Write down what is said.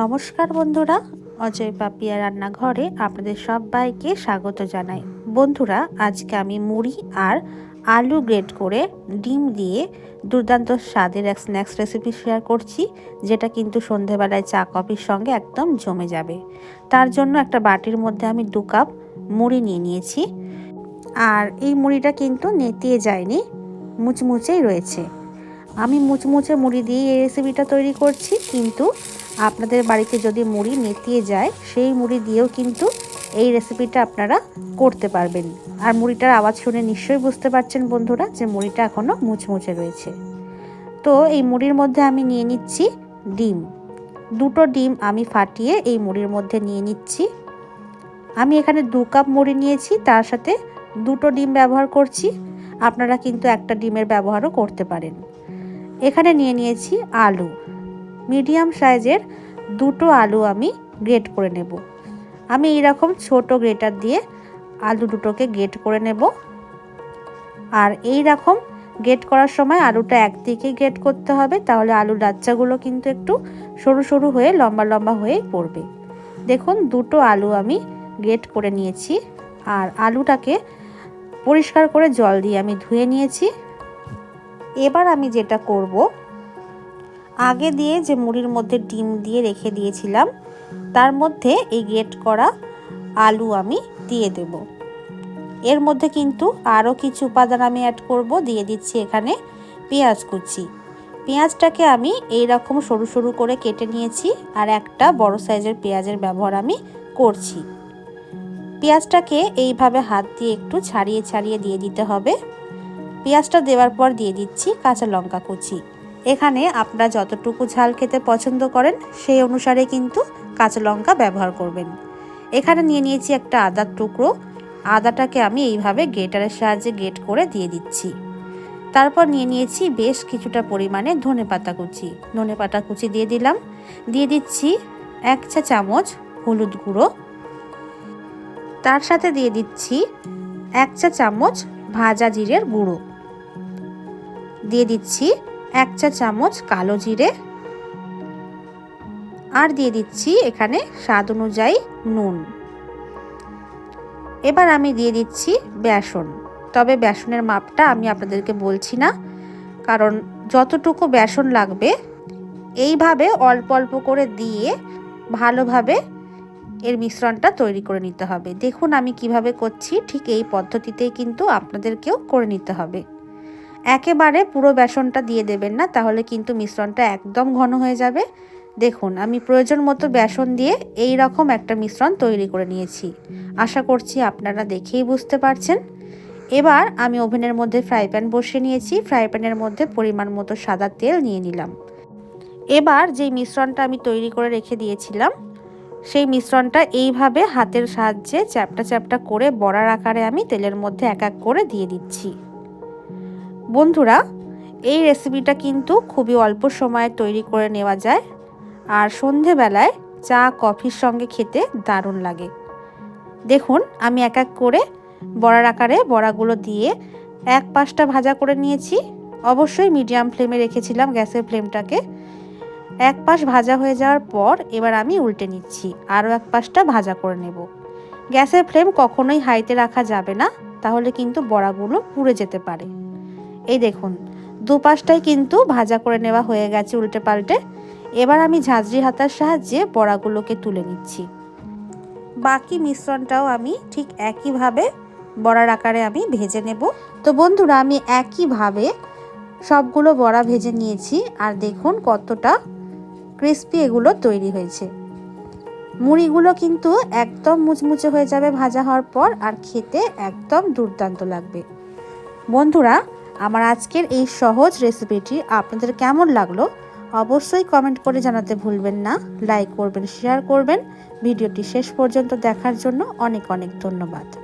নমস্কার বন্ধুরা, অজয় পাপিয়া রান্নাঘরে আপনাদের সবাইকে স্বাগত জানাই। বন্ধুরা, আজকে আমি মুড়ি আর আলু গ্রেট করে ডিম দিয়ে দুর্দান্ত স্বাদের এক স্ন্যাক্স রেসিপি শেয়ার করছি, যেটা কিন্তু সন্ধেবেলায় চা, কফির সঙ্গে একদম জমে যাবে। তার জন্য একটা বাটির মধ্যে আমি দু কাপ মুড়ি নিয়ে নিয়েছি। আর এই মুড়িটা কিন্তু নেতিয়ে যায়নি, মুচমুচেই রয়েছে। আমি মুচমুচে মুড়ি দিয়ে এই রেসিপিটা তৈরি করছি, কিন্তু আপনাদের বাড়িতে যদি মুড়ি নেতিয়ে যায়, সেই মুড়ি দিয়েও কিন্তু এই রেসিপিটা আপনারা করতে পারবেন। আর মুড়িটার আওয়াজ শুনে নিশ্চয়ই বুঝতে পারছেন বন্ধুরা যে মুড়িটা এখনও মুচমুচে রয়েছে। তো এই মুড়ির মধ্যে আমি নিয়ে নিচ্ছি ডিম। দুটো ডিম আমি ফাটিয়ে এই মুড়ির মধ্যে নিয়ে নিচ্ছি। আমি এখানে দু কাপ মুড়ি নিয়েছি, তার সাথে দুটো ডিম ব্যবহার করছি। আপনারা কিন্তু একটা ডিমের ব্যবহারও করতে পারেন। এখানে নিয়ে নিয়েছি আলু। মিডিয়াম সাইজের দুটো আলু আমি গ্রেট করে নেব। আমি এইরকম ছোট গ্রেটার দিয়ে আলু দুটোকে গ্রেট করে নেব। আর এই রকম গ্রেট করার সময় আলুটা একদিকে গ্রেট করতে হবে, তাহলে আলুর লাচ্চাগুলো কিন্তু একটু সরু সরু হয়ে লম্বা লম্বা হয়ে পড়বে। দেখুন, দুটো আলু আমি গ্রেট করে নিয়েছি, আর আলুটাকে পরিষ্কার করে জল দিয়ে আমি ধুয়ে নিয়েছি। এবার আমি যেটা করব আগে দিয়ে যে মুড়ির মধ্যে ডিম দিয়ে রেখে দিয়েছিলাম, তার মধ্যে এই গ্রেট করা আলু আমি দিয়ে দেব। এর মধ্যে কিন্তু আরও কিছু উপাদান আমি অ্যাড করব, দিয়ে দিচ্ছি এখানে পেঁয়াজ কুচি। পেঁয়াজটাকে আমি এই রকম সরু সরু করে কেটে নিয়েছি আর একটা বড় সাইজের পেঁয়াজের ব্যবহার আমি করছি। পেঁয়াজটাকে এইভাবে হাত দিয়ে একটু ছাড়িয়ে ছাড়িয়ে দিয়ে দিতে হবে। পেঁয়াজটা দেওয়ার পর দিয়ে দিচ্ছি কাঁচা লঙ্কা কুচি। এখানে আপনারা যতটুকু ঝাল খেতে পছন্দ করেন, সেই অনুসারে কিন্তু কাঁচা লঙ্কা ব্যবহার করবেন। এখানে নিয়ে নিয়েছি একটা আদার টুকরো। আদাটাকে আমি এইভাবে গেটারের সাহায্যে গেট করে দিয়ে দিচ্ছি। তারপর নিয়ে নিয়েছি বেশ কিছুটা পরিমাণে ধনে পাতা কুচি। ধনে পাতা কুচি দিয়ে দিলাম। দিয়ে দিচ্ছি এক চা চামচ হলুদ গুঁড়ো। তার সাথে দিয়ে দিচ্ছি এক চা চামচ ভাজা জিরের গুঁড়ো। দিয়ে দিচ্ছি এক চা চামচ কালো জিরে। আর দিয়ে দিচ্ছি এখানে স্বাদ অনুযায়ী নুন। এবার আমি দিয়ে দিচ্ছি বেসন। তবে বেসনের মাপটা আমি আপনাদেরকে বলছি না, কারণ যতটুকু বেসন লাগবে, এইভাবে অল্প অল্প করে দিয়ে ভালোভাবে এর মিশ্রণটা তৈরি করে নিতে হবে। দেখুন আমি কীভাবে করছি, ঠিক এই পদ্ধতিতেই কিন্তু আপনাদেরকেও করে নিতে হবে। একেবারে পুরো বেসনটা দিয়ে দেবেন না, তাহলে কিন্তু মিশ্রণটা একদম ঘন হয়ে যাবে। দেখুন, আমি প্রয়োজন মতো বেসন দিয়ে এই রকম একটা মিশ্রণ তৈরি করে নিয়েছি। আশা করছি আপনারা দেখেই বুঝতে পারছেন। এবার আমি ওভেনের মধ্যে ফ্রাই প্যান বসিয়ে নিয়েছি। ফ্রাই প্যানের মধ্যে পরিমাণ মতো সাদা তেল নিয়ে নিলাম। এবার যেই মিশ্রণটা আমি তৈরি করে রেখে দিয়েছিলাম, সেই মিশ্রণটা এইভাবে হাতের সাহায্যে চ্যাপটা চ্যাপটা করে বড়ার আকারে আমি তেলের মধ্যে এক এক করে দিয়ে দিচ্ছি। বন্ধুরা, এই রেসিপিটা কিন্তু খুবই অল্প সময়ে তৈরি করে নেওয়া যায় আর সন্ধেবেলায় চা, কফির সঙ্গে খেতে দারুণ লাগে। দেখুন, আমি এক এক করে বড়ার আকারে বড়াগুলো দিয়ে এক পাশটা ভাজা করে নিয়েছি। অবশ্যই মিডিয়াম ফ্লেমে রেখেছিলাম গ্যাসের ফ্লেমটাকে এক পাশ ভাজা হয়ে যাওয়ার পর এবার আমি উল্টে নিচ্ছি, আরও এক পাশটা ভাজা করে নেব। গ্যাসের ফ্লেম কখনোই হাইতে রাখা যাবে না, তাহলে কিন্তু বড়াগুলো পুড়ে যেতে পারে। এই দেখুন, দুপাশটাই কিন্তু ভাজা করে নেওয়া হয়ে গেছে উল্টে পাল্টে এবার আমি ঝাঁঝরি হাতার সাহায্যে বড়াগুলোকে তুলে নিচ্ছি। বাকি মিশ্রণটাও আমি ঠিক একইভাবে বড়ার আকারে আমি ভেজে নেব। তো বন্ধুরা, আমি একইভাবে সবগুলো বড়া ভেজে নিয়েছি আর দেখুন কতটা ক্রিস্পি এগুলো তৈরি হয়েছে। মুড়িগুলো কিন্তু একদম মুচমুচে হয়ে যাবে ভাজা হওয়ার পর আর খেতে একদম দুর্দান্ত লাগবে। বন্ধুরা আমার আজকের এই সহজ রেসিপিটি আপনাদের কেমন লাগল অবশ্যই কমেন্ট করে জানাতে ভুলবেন না লাইক করবেন শেয়ার করবেন। ভিডিওটি শেষ পর্যন্ত দেখার জন্য অনেক অনেক ধন্যবাদ।